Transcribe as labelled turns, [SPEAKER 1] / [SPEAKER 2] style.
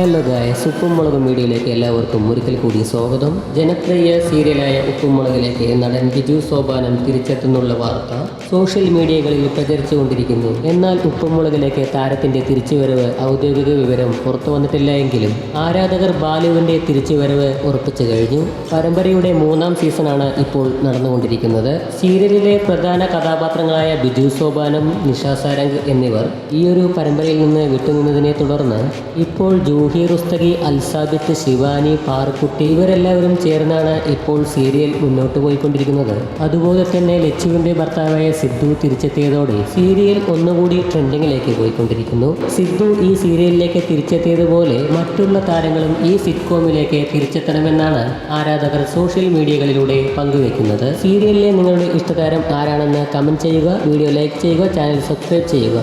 [SPEAKER 1] Hello guys ഉപ്പും മുളകും മീഡിയയിലേക്ക് എല്ലാവർക്കും ഒരിക്കൽ കൂടി സ്വാഗതം. ജനപ്രിയ സീരിയലായ ഉപ്പും മുളകിലേക്ക് നടൻ ബിജു സോപാനം തിരിച്ചെത്തുന്നുള്ള വാർത്ത സോഷ്യൽ മീഡിയകളിൽ പ്രചരിച്ചുകൊണ്ടിരിക്കുന്നു. എന്നാൽ ഉപ്പും മുളകിലേക്ക് താരത്തിന്റെ തിരിച്ചുവരവ് ഔദ്യോഗിക വിവരം പുറത്തു വന്നിട്ടില്ല എങ്കിലും ആരാധകർ ബാലുവിന്റെ തിരിച്ചുവരവ് ഉറപ്പിച്ചു കഴിഞ്ഞു. പരമ്പരയുടെ മൂന്നാം സീസണാണ് ഇപ്പോൾ നടന്നുകൊണ്ടിരിക്കുന്നത്. സീരിയലിലെ പ്രധാന കഥാപാത്രങ്ങളായ ബിജു സോപാനം നിഷ സാരംഗ് എന്നിവർ ഈയൊരു പരമ്പരയിൽ നിന്ന് വിട്ടുനിന്നതിനെ തുടർന്ന് ഇപ്പോൾ ജൂഹി റുസ്തഗി അൽസാബിത്ത് ശിവാനി പാർക്കുട്ടി ഇവരെല്ലാവരും ചേർന്നാണ് ഇപ്പോൾ സീരിയൽ മുന്നോട്ട് പോയിക്കൊണ്ടിരിക്കുന്നത്. അതുപോലെ തന്നെ ലച്ചുവിന്റെ ഭർത്താവായ സിദ്ധു തിരിച്ചെത്തിയതോടെ സീരിയൽ ഒന്നുകൂടി ട്രെൻഡിങ്ങിലേക്ക് പോയിക്കൊണ്ടിരിക്കുന്നു. സിദ്ധു ഈ സീരിയലിലേക്ക് തിരിച്ചെത്തിയതുപോലെ മറ്റുള്ള താരങ്ങളും ഈ സിറ്റ്കോമിലേക്ക് തിരിച്ചെത്തണമെന്നാണ് ആരാധകർ സോഷ്യൽ മീഡിയകളിലൂടെ പങ്കുവെക്കുന്നത് സീരിയലിലെ നിങ്ങളുടെ ഇഷ്ടതാരം ആരാണെന്ന് കമന്റ് ചെയ്യുക വീഡിയോ ലൈക്ക് ചെയ്യുക ചാനൽ സബ്സ്ക്രൈബ് ചെയ്യുക.